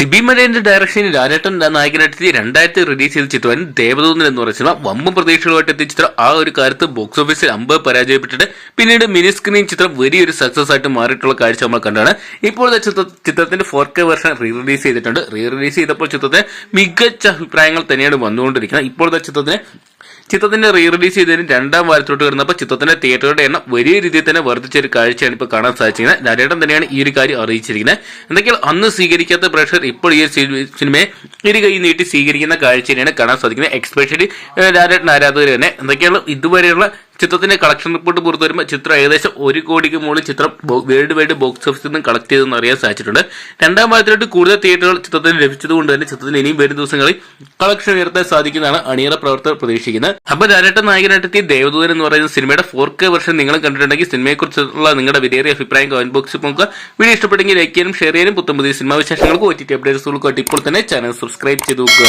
സിബി മലയന്റെ ഡയറക്ഷനിൽ ലാലേട്ടൻ നായകനായിട്ട് രണ്ടായിരത്തി റിലീസ് ചെയ്ത ചിത്രം ദേവദൂതൻ എന്ന് പറയുന്ന സിനിമ വമ്പൻ പ്രതീക്ഷകളുമായിട്ട് എത്തിയ ചിത്രം. ആ ഒരു കാര്യത്ത് ബോക്സ് ഓഫീസിൽ അമ്പത് പരാജയപ്പെട്ടിട്ട് പിന്നീട് മിനി സ്ക്രീൻ ചിത്രം വലിയൊരു സക്സസ് ആയിട്ട് മാറിയിട്ടുള്ള കാഴ്ച നമ്മൾ കണ്ടാണ്. ചിത്ര ചിത്രത്തിന്റെ four K version re release ചെയ്തിട്ടുണ്ട്. റീ റിലീസ് ചെയ്തപ്പോൾ ചിത്രത്തിന് മികച്ച അഭിപ്രായങ്ങൾ തന്നെയാണ് വന്നുകൊണ്ടിരിക്കുന്നത്. ഇപ്പോഴത്തെ ചിത്രത്തിന് ചിത്രത്തിന്റെ റീ റിലീസ് ചെയ്തതിന് രണ്ടാം വാരത്തോട്ട് വരുന്നപ്പോൾ ചിത്രത്തിന്റെ തിയേറ്ററുകളുടെ എണ്ണം വലിയ രീതിയിൽ തന്നെ വർദ്ധിച്ച ഒരു കാഴ്ചയാണ് ഇപ്പോൾ കാണാൻ സാധിച്ചിരിക്കുന്നത്. ലാലേട്ടൻ തന്നെയാണ് ഈ ഒരു കാര്യം അറിയിച്ചിരിക്കുന്നത്. എന്തൊക്കെയാണ് അന്ന് സ്വീകരിക്കാത്ത പ്രേക്ഷകർ ഇപ്പോൾ ഈ സിനിമയെ ഇരു കൈ നീട്ടി സ്വീകരിക്കുന്ന കാഴ്ച തന്നെയാണ് കാണാൻ സാധിക്കുന്നത്. എക്സ്പെഷ്യലി ലാലേട്ടൻ ആരാധകർ തന്നെ. എന്തൊക്കെയാണ് ഇതുവരെയുള്ള ചിത്രത്തിന്റെ കളക്ഷൻ റിപ്പോർട്ട് പുറത്തു വരുമ്പോൾ ചിത്രം ഏകദേശം ഒരു കോടിക്ക് മുകളിൽ ചിത്രം വേൾഡ് വൈഡ് ബോക്സ് ഓഫീസിൽ നിന്ന് കളക്ട് ചെയ്തെന്ന് അറിയാൻ സാധിച്ചിട്ടുണ്ട്. രണ്ടാം ഭാഗത്തിലോട്ട് കൂടുതൽ തിയേറ്ററുകൾ ചിത്രത്തിന് ലഭിച്ചതുകൊണ്ട് തന്നെ ചിത്രത്തിന് ഇനിയും വരും ദിവസങ്ങളിൽ കളക്ഷൻ ഉയർത്താൻ സാധിക്കുന്നതാണ് അണിയറ പ്രവർത്തകർ പ്രതീക്ഷിക്കുന്നത്. അപ്പൊ ലാലേട്ടൻ നായകനായിട്ടെത്തിയ ദേവദൂതൻ എന്ന് പറയുന്ന സിനിമയുടെ ഫോർ കെ വെർഷൻ നിങ്ങൾ കണ്ടിട്ടുണ്ടെങ്കിൽ സിനിമയെക്കുറിച്ചുള്ള നിങ്ങളുടെ വിലയേറിയ അഭിപ്രായം കമന്റ് ബോക്സിൽ നോക്കുക. വീഡിയോ ഇഷ്ടപ്പെട്ടെങ്കിൽ ലൈക്ക് ചെയ്യാനും ഷെയർ ചെയ്യാനും പുത്തം പുതിയ സിനിമാ വിശേഷങ്ങൾക്ക് ഒ ടി ടി അപ്ഡേറ്റ്സുകൾക്കായിട്ട് ഇപ്പോൾ തന്നെ ചാനൽ സബ്സ്ക്രൈബ് ചെയ്ത് നോക്കുക.